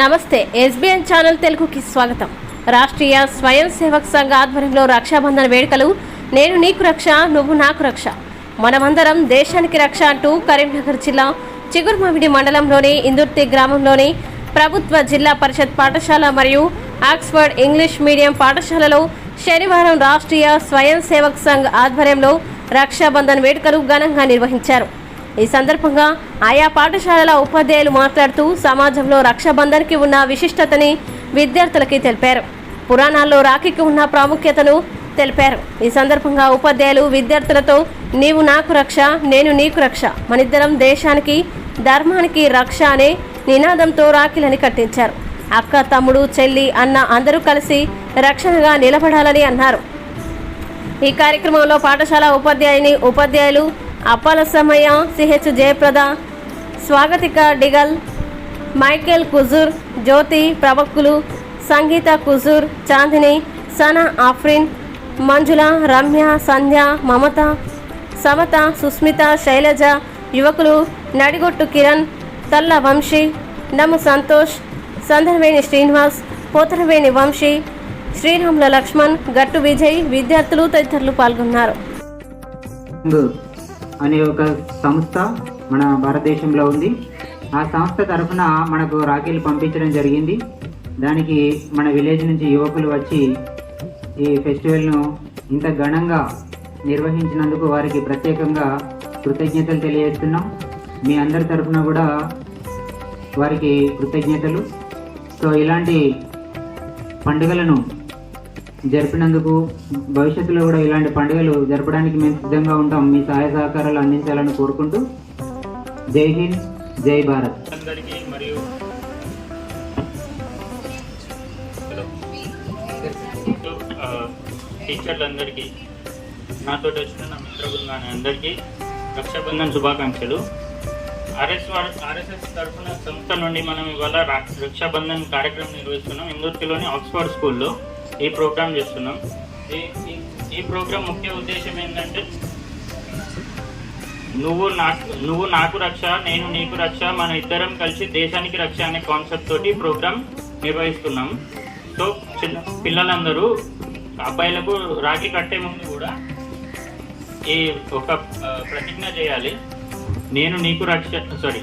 నమస్తే SBN channel తెలుగుకి స్వాగతం. రాష్ట్రీయ స్వయం సేవక్ సంఘ ఆధ్వర్యంలో రక్షాబంధన్ వేడుకలు నేను నీకు రక్ష నువ్వు నాకు రక్ష. మనమందరం దేశానికి రక్ష అంటూ కరీంనగర్ జిల్లా చిగురుమామిడి మండలంలోని ఇందుర్తి గ్రామంలోని ప్రభుత్వ జిల్లా పరిషత్ పాఠశాల మరియు ఆక్స్ఫర్డ్ ఇంగ్లీష్ మీడియం పాఠశాలలో శనివారం రాష్ట్రీయ స్వయం సేవక్ సంఘ్ ఆధ్వర్యంలో రక్షాబంధన్ వేడుకలు ఘనంగా నిర్వహించారు. ఈ సందర్భంగా ఆయా పాఠశాలల ఉపాధ్యాయులు మాట్లాడుతూ సమాజంలో రక్షాబంధన్కి ఉన్న విశిష్టతని విద్యార్థులకి తెలిపారు. పురాణాల్లో రాఖీకి ఉన్న ప్రాముఖ్యతను తెలిపారు. ఈ సందర్భంగా ఉపాధ్యాయులు విద్యార్థులతో నీవు నాకు రక్ష నేను నీకు రక్ష. మనిద్దరం దేశానికి ధర్మానికి రక్ష అనే నినాదంతో రాఖీలని కట్టించారు. అక్క తమ్ముడు చెల్లి అన్న అందరూ కలిసి రక్షణగా నిలబడాలని అన్నారు. ఈ కార్యక్రమంలో పాఠశాల ఉపాధ్యాయుని ఉపాధ్యాయులు అప్పాల సిహెచ్ జయప్రద స్వాగతిక డిగల్ మైకేల్ కుజూర్ జ్యోతి ప్రవక్కులు సంగీత కుజూర్ చాందిని సనా ఆఫ్రిన్ మంజుల రమ్య సంధ్య మమత సమత సుస్మిత శైలజ యువకులు నడిగొట్టు కిరణ్ తల్ల వంశీ నమ్ము సంతోష్ సందర్వేణి శ్రీనివాస్ పోతరవేణి వంశీ శ్రీరాముల లక్ష్మణ్ గట్టు విజయ్ విద్యార్థులు తదితరులు పాల్గొన్నారు. అనే ఒక సంస్థ మన భారతదేశంలో ఉంది. ఆ సంస్థ తరఫున మనకు రాఖీలు పంపించడం జరిగింది. దానికి మన విలేజ్ నుంచి యువకులు వచ్చి ఈ ఫెస్టివల్ను ఇంత ఘనంగా నిర్వహించినందుకు వారికి ప్రత్యేకంగా కృతజ్ఞతలు తెలియజేస్తున్నాం. మీ అందరి తరఫున కూడా వారికి కృతజ్ఞతలు. సో ఇలాంటి పండుగలను జరిపినందుకు భవిష్యత్తులో కూడా ఇలాంటి పండుగలు జరపడానికి మేము సిద్ధంగా ఉంటాం. మీ సహాయ సహకారాలు అందించాలని కోరుకుంటూ జై హింద్ జై భారత్. అందరికీ మరియు టీచర్లందరికీ నాతో వచ్చిన నా మిత్ర బృందాన్ని అందరికీ రక్షాబంధన్ శుభాకాంక్షలు. ఆర్ఎస్ ఆర్ఎస్ఎస్ తరఫున సంస్థ నుండి మనం ఇవాళ రక్షాబంధన్ కార్యక్రమం నిర్వహిస్తున్నాం. ఇందూర్తిలోని ఆక్స్ఫర్డ్ స్కూల్లో. ఈ ప్రోగ్రామ్ చేస్తున్నాం. ఈ ఈ- ప్రోగ్రామ్ ముఖ్య ఉద్దేశం ఏంటంటే నువ్వు నాకు నువ్వు నాకు రక్ష నేను నీకు రక్ష మన ఇద్దరం కలిసి దేశానికి రక్ష అనే కాన్సెప్ట్ తోటి ప్రోగ్రామ్ నిర్వహిస్తున్నాం. సో చిన్న పిల్లలందరూ అబ్బాయిలకు రాఖీ కట్టే ముందు కూడా ఈ ఒక ప్రతిజ్ఞ చేయాలి. నేను నీకు రక్ష సారీ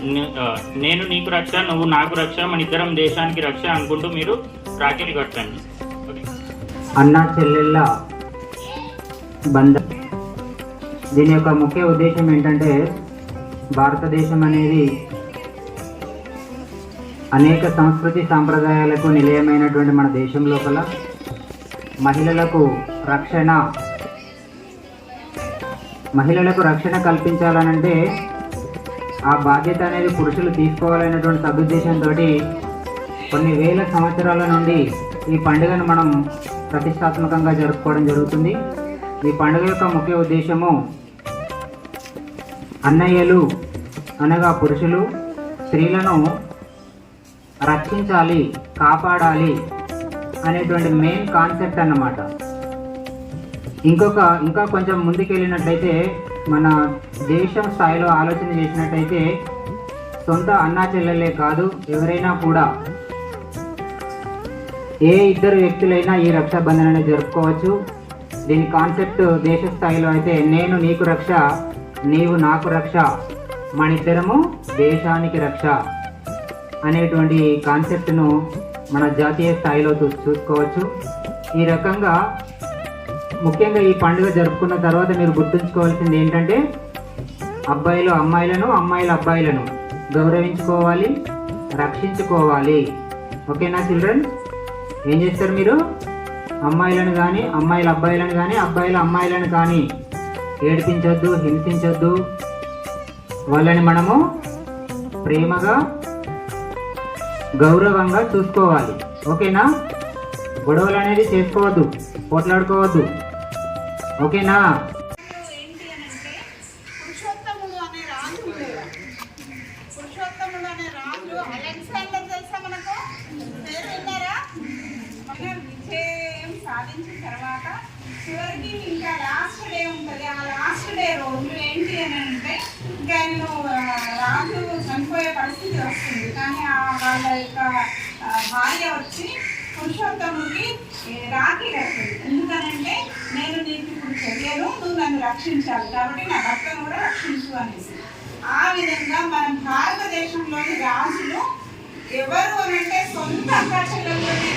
నేను నీకు రక్ష నువ్వు నాకు రక్ష మన ఇద్దరం దేశానికి రక్ష అనుకుంటూ మీరు రాఖీలు కట్టండి. అన్నా చెల్లెళ్ళ బంధం. దీని యొక్క ముఖ్య ఉద్దేశం ఏంటంటే భారతదేశం అనేది అనేక సంస్కృతి సాంప్రదాయాలకు నిలయమైనటువంటి మన దేశం లోపల మహిళలకు రక్షణ మహిళలకు రక్షణ కల్పించాలనంటే ఆ బాధ్యత అనేది పురుషులు తీసుకోవాలనేటువంటి సదుద్దేశంతో కొన్ని వేల సంవత్సరాల నుండి ఈ పండుగను మనం ప్రతిష్టాత్మకంగా జరుపుకోవడం జరుగుతుంది. ఈ పండుగ యొక్క ముఖ్య ఉద్దేశము అన్నయ్యలు అనగా పురుషులు స్త్రీలను రక్షించాలి కాపాడాలి అనేటువంటి మెయిన్ కాన్సెప్ట్ అన్నమాట. ఇంకొక ఇంకా కొంచెం ముందుకెళ్ళినట్లయితే మన దేశం స్థాయిలో ఆలోచన చేసినట్టయితే సొంత అన్నా చెల్లెలే కాదు ఎవరైనా కూడా ఏ ఇద్దరు వ్యక్తులైనా ఈ రక్షాబంధనాన్ని జరుపుకోవచ్చు. దీని కాన్సెప్ట్ దేశ స్థాయిలో అయితే నేను నీకు రక్ష నీవు నాకు రక్ష మన ఇద్దరము దేశానికి రక్ష అనేటువంటి కాన్సెప్ట్ను మన జాతీయ స్థాయిలో చూ- చూసుకోవచ్చు. ఈ రకంగా ముఖ్యంగా ఈ పండుగ జరుపుకున్న తర్వాత మీరు గుర్తుంచుకోవాల్సింది ఏంటంటే అబ్బాయిలు అమ్మాయిలను అమ్మాయిల అబ్బాయిలను గౌరవించుకోవాలి రక్షించుకోవాలి. ఓకేనా చిల్డ్రన్ ఏం చేస్తారు మీరు? అమ్మాయిలను కానీ అమ్మాయిల అబ్బాయిలను కానీ అబ్బాయిల అమ్మాయిలను కానీ ఏడిపించొద్దు హింసించొద్దు. వాళ్ళని మనము ప్రేమగా గౌరవంగా చూసుకోవాలి. ఓకేనా? గొడవలు అనేది చేసుకోవద్దు పోట్లాడుకోవద్దు. ఓకేనా ఏంటి అని అంటే పురుషోత్తముడు అనే రాజు ఉండేవాడు పురుషోత్తముడు అనే రాజు అలెగ్జాండర్ తెలుసా మనకు పేరు విన్నారా మన విజయం సాధించిన తర్వాత చివరికి ఇంకా లాస్ట్ డే ఉంటుంది. ఆ లాస్ట్ డే రోజు ఏంటి అని అంటే ఇంకా నేను రాజు చనిపోయే పరిస్థితి వస్తుంది. కానీ ఆ వాళ్ళ యొక్క భార్య వచ్చి పురుషోత్తముడికి రాఖీ కట్టింది. ఎందుకనంటే నేను నీకు ఇప్పుడు చెయ్యను నువ్వు నన్ను రక్షించాలి. కాబట్టి నా భర్తను కూడా రక్షించు అనేసి. ఆ విధంగా మన భారతదేశంలోని రాజులు ఎవరు అనంటే అంటే సొంత అక్కా చెల్లెళ్ళని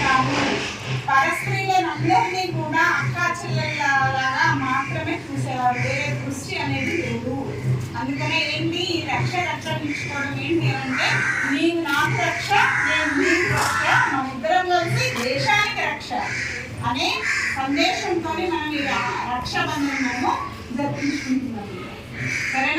కాదు పరస్త్రీలను అందరినీ కూడా అక్కా చెల్లెళ్ళలాగా మాత్రమే చూసేవారు. వేరే దృష్టి అనేది లేదు. అందుకనే ఏంటి? ఈ రక్ష రక్షించుకోవడం ఏంటి అంటే నీవు నాకు రక్ష నేను నీకు రక్ష మన ఇద్దరం కలిసి దేశానికి రక్ష అనే సందేశంతో మనం ఈ రా- రక్షాబంధనము జరిపించుకుంటున్నాము సరే